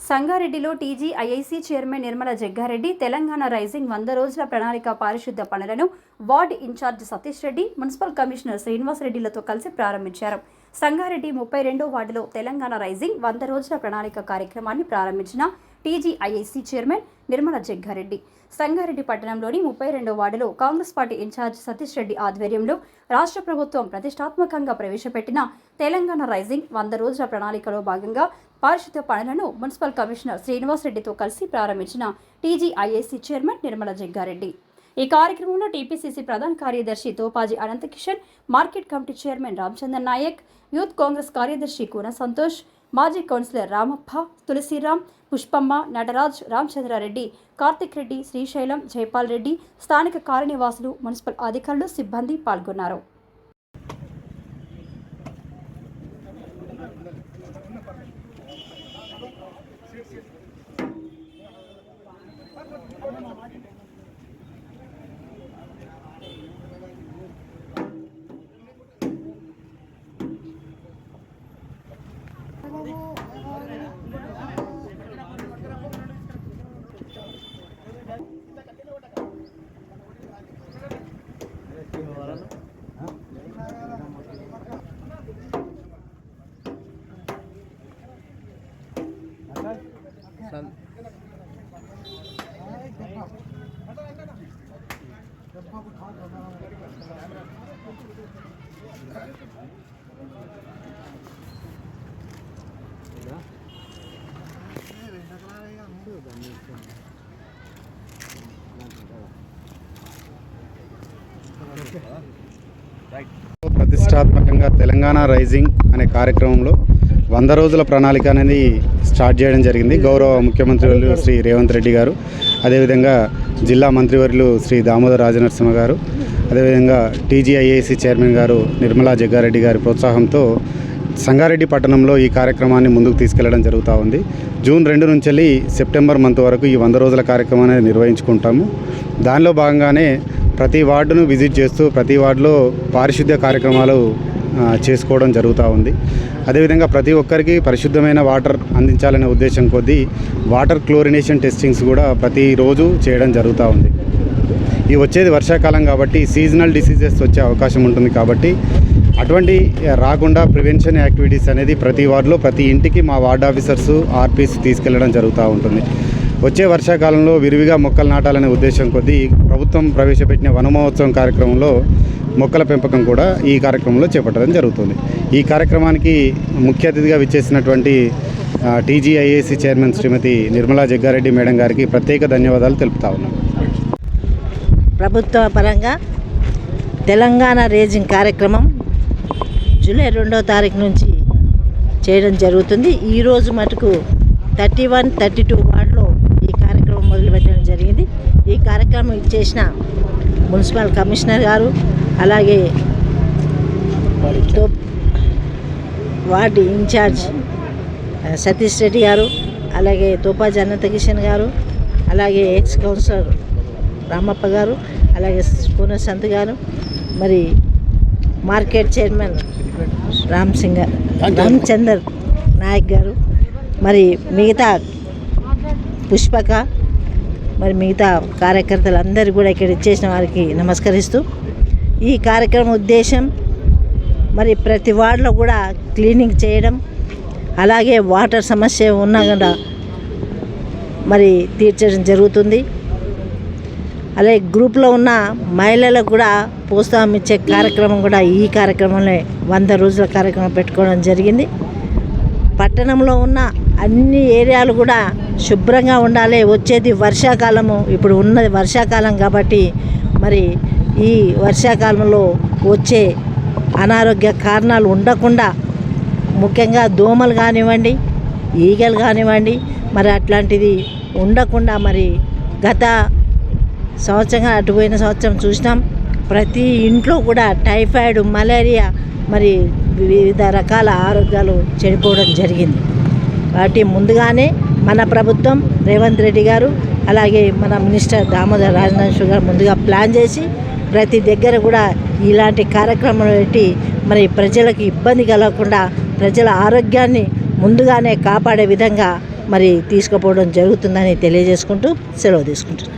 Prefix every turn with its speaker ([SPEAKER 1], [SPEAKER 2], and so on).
[SPEAKER 1] సంగారెడ్డిలో TGIIC chairman Nirmala Jaggareddy Telangana rising వంద రోజుల ప్రణాళిక పారిశుద్ధ పనులను ward incharge Satish Reddy municipal commissioner Srinivas రెడ్డిలతో కలిసి ప్రారంభించారు. సంగారెడ్డి ముప్పై రెండో వార్డులో తెలంగాణ రైజింగ్ వంద రోజుల ప్రణాళిక కార్యక్రమాన్ని ప్రారంభించిన టీజీఐఐసీ చైర్మన్ నిర్మల జగ్గారెడ్డి. సంగారెడ్డి పట్టణంలోని ముప్పై రెండో వార్డులో కాంగ్రెస్ పార్టీ ఇన్ఛార్జ్ సతీష్ రెడ్డి ఆధ్వర్యంలో రాష్ట్ర ప్రభుత్వం ప్రతిష్టాత్మకంగా ప్రవేశపెట్టిన తెలంగాణ రైజింగ్ వంద రోజుల ప్రణాళికలో భాగంగా పారిశుద్ధ్య పనులను మున్సిపల్ కమిషనర్ శ్రీనివాస్ రెడ్డితో కలిసి ప్రారంభించిన టీజీఐఏసీ చైర్మన్ నిర్మల జగ్గారెడ్డి ఈ కార్యక్రమంలో టీపీసీసీ ప్రధాన కార్యదర్శి Topaji Ananthakishan market committee chairman Ramachandra Nayak youth Congress కార్యదర్శి కూన సంతోష్ మాజీ కౌన్సిలర్ రామప్ప తులసిరామ్ పుష్పమ్మ నటరాజ్ రామచంద్రారెడ్డి కార్తిక్ రెడ్డి శ్రీశైలం జైపాల్ రెడ్డి స్థానిక కార్యనివాసులు మున్సిపల్ అధికారులు సిబ్బంది పాల్గొన్నారు.
[SPEAKER 2] ప్రతిష్టాత్మకంగా తెలంగాణ రైజింగ్ అనే కార్యక్రమంలో వంద రోజుల ప్రణాళిక అనేది స్టార్ట్ చేయడం జరిగింది. గౌరవ ముఖ్యమంత్రి శ్రీ రేవంత్ రెడ్డి గారు అదేవిధంగా జిల్లా మంత్రివర్యులు శ్రీ దామోదర్ రాజనరసింహ గారు అదేవిధంగా టీజీఐఏసీ చైర్మన్ గారు నిర్మలా జగ్గారెడ్డి గారి ప్రోత్సాహంతో సంగారెడ్డి పట్టణంలో ఈ కార్యక్రమాన్ని ముందుకు తీసుకెళ్ళడం జరుగుతూ ఉంది. జూన్ రెండు నుంచి వెళ్ళి సెప్టెంబర్ మంత్ వరకు ఈ వంద రోజుల కార్యక్రమాన్ని నిర్వహించుకుంటాము. దానిలో భాగంగానే ప్రతి వార్డును విజిట్ చేస్తూ ప్రతి వార్డులో పారిశుద్ధ్య కార్యక్రమాలు చేసుకోవడం జరుగుతూ ఉంది. అదేవిధంగా ప్రతి ఒక్కరికి పరిశుద్ధమైన వాటర్ అందించాలనే ఉద్దేశం కొద్దీ వాటర్ క్లోరినేషన్ టెస్టింగ్స్ కూడా ప్రతిరోజు చేయడం జరుగుతూ ఉంది. ఈ వచ్చేది వర్షాకాలం కాబట్టి సీజనల్ డిసీజెస్ వచ్చే అవకాశం ఉంటుంది కాబట్టి అటువంటి రాకుండా ప్రివెన్షన్ యాక్టివిటీస్ అనేది ప్రతి వార్డులో ప్రతి ఇంటికి మా వార్డ్ ఆఫీసర్స్ ఆర్పీస్ తీసుకెళ్ళడం జరుగుతూ ఉంటుంది. వచ్చే వర్షాకాలంలో విరివిగా మొక్కలు నాటాలనే ఉద్దేశం కొద్దీ ప్రభుత్వం ప్రవేశపెట్టిన వన మహోత్సవం కార్యక్రమంలో మొక్కల పెంపకం కూడా ఈ కార్యక్రమంలో చేపట్టడం జరుగుతుంది. ఈ కార్యక్రమానికి ముఖ్య అతిథిగా విచ్చేసినటువంటి TGIAC chairman Shrimati Nirmala Jaggareddy madam గారికి ప్రత్యేక ధన్యవాదాలు తెలుపుతా ఉన్నాం.
[SPEAKER 3] ప్రభుత్వ పరంగా తెలంగాణ రేజింగ్ కార్యక్రమం జూలై రెండో తారీఖు నుంచి చేయడం జరుగుతుంది. ఈరోజు మటుకు థర్టీ వన్ థర్టీ టూ వార్డులో ఈ కార్యక్రమం మొదలుపెట్టడం జరిగింది. ఈ కార్యక్రమం ఇచ్చేసిన మున్సిపల్ కమిషనర్ గారు అలాగే తో- వార్డు ఇన్ఛార్జ్ సతీష్ రెడ్డి గారు అలాగే తోపాజీ అనంత కిషన్ గారు అలాగే ఎక్స్ కౌన్సిలర్ రామప్ప గారు అలాగే పూన సంత్ గారు మరి మార్కెట్ చైర్మన్ రామ్ సింగ్ రామచందర్ నాయక్ గారు మరి మిగతా పుష్పక మరి మిగతా కార్యకర్తలందరూ కూడా ఇక్కడ ఇచ్చేసిన వారికి నమస్కరిస్తూ ఈ కార్యక్రమం ఉద్దేశం మరి ప్రతి వార్డులో కూడా క్లీనింగ్ చేయడం అలాగే వాటర్ సమస్య ఉన్నా కూడా మరి తీర్చడం జరుగుతుంది. అలాగే గ్రూప్లో ఉన్న మహిళలకు కూడా ప్రోత్సాహం ఇచ్చే కార్యక్రమం కూడా ఈ కార్యక్రమంలో వంద రోజుల కార్యక్రమం పెట్టుకోవడం జరిగింది. పట్టణంలో ఉన్న అన్ని ఏరియాలు కూడా శుభ్రంగా ఉండాలి. వచ్చేది వర్షాకాలము ఇప్పుడు ఉన్నది వర్షాకాలం కాబట్టి మరి ఈ వర్షాకాలంలో వచ్చే అనారోగ్య కారణాలు ఉండకుండా ముఖ్యంగా దోమలు కానివ్వండి ఈగలు కానివ్వండి మరి అట్లాంటిది ఉండకుండా మరి గత సంవత్సరంగా అటుపోయిన సంవత్సరం చూసినాం. ప్రతి ఇంట్లో కూడా టైఫాయిడ్ మలేరియా మరి వివిధ రకాల ఆరోగ్యాలు చెడిపోవడం జరిగింది. వాటి ముందుగానే మన ప్రభుత్వం రేవంత్ రెడ్డి గారు అలాగే మన మినిస్టర్ దామోదర్ రాజనాథ్ గారు ముందుగా ప్లాన్ చేసి ప్రతి దగ్గర కూడా ఇలాంటి కార్యక్రమాలు పెట్టి మరి ప్రజలకు ఇబ్బంది కలగకుండా ప్రజల ఆరోగ్యాన్ని ముందుగానే కాపాడే విధంగా మరి తీసుకుపోవడం జరుగుతుందని తెలియజేసుకుంటూ సెలవు తీసుకుంటున్నాను.